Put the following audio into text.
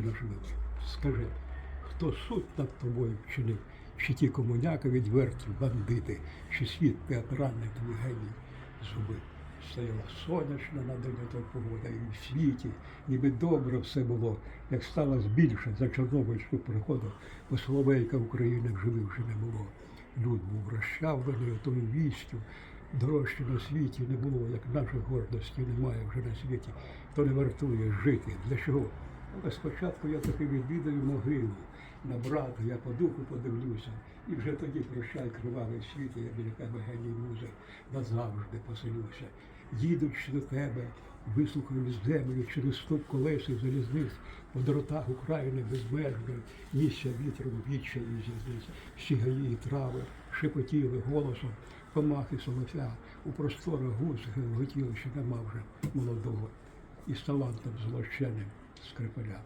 живе. Скажи, хто суд над тобою вчинив? Чи ті комуняки відверті, бандити, чи світ театральний твій геній зубив? Стояла сонячна на день той погода, і в світі, ніби добре все було, як сталося більше за Чорнобильську приходу, бо Соловейка України живих вже не було. Люд був розчавлений отою вістю, дорожче на світі не було, як нашої гордості немає вже на світі, то не вартує жити. Для чого? Але спочатку я таки відвідаю могилу. На брата, я по духу подивлюся, і вже тоді прощай кривавий світ, я біля тебе геній музи, назавжди поселюся. Їдучи до тебе, вислухаю землю через стук колес і залізниць, по дротах України безмежної, місця вітром віччя і зізниць, всі гаї і трави шепотіли голосом, помахи солофя, у просторах гусь гелготіли, що нема вже молодого, і з талантом злощеним скрипаля.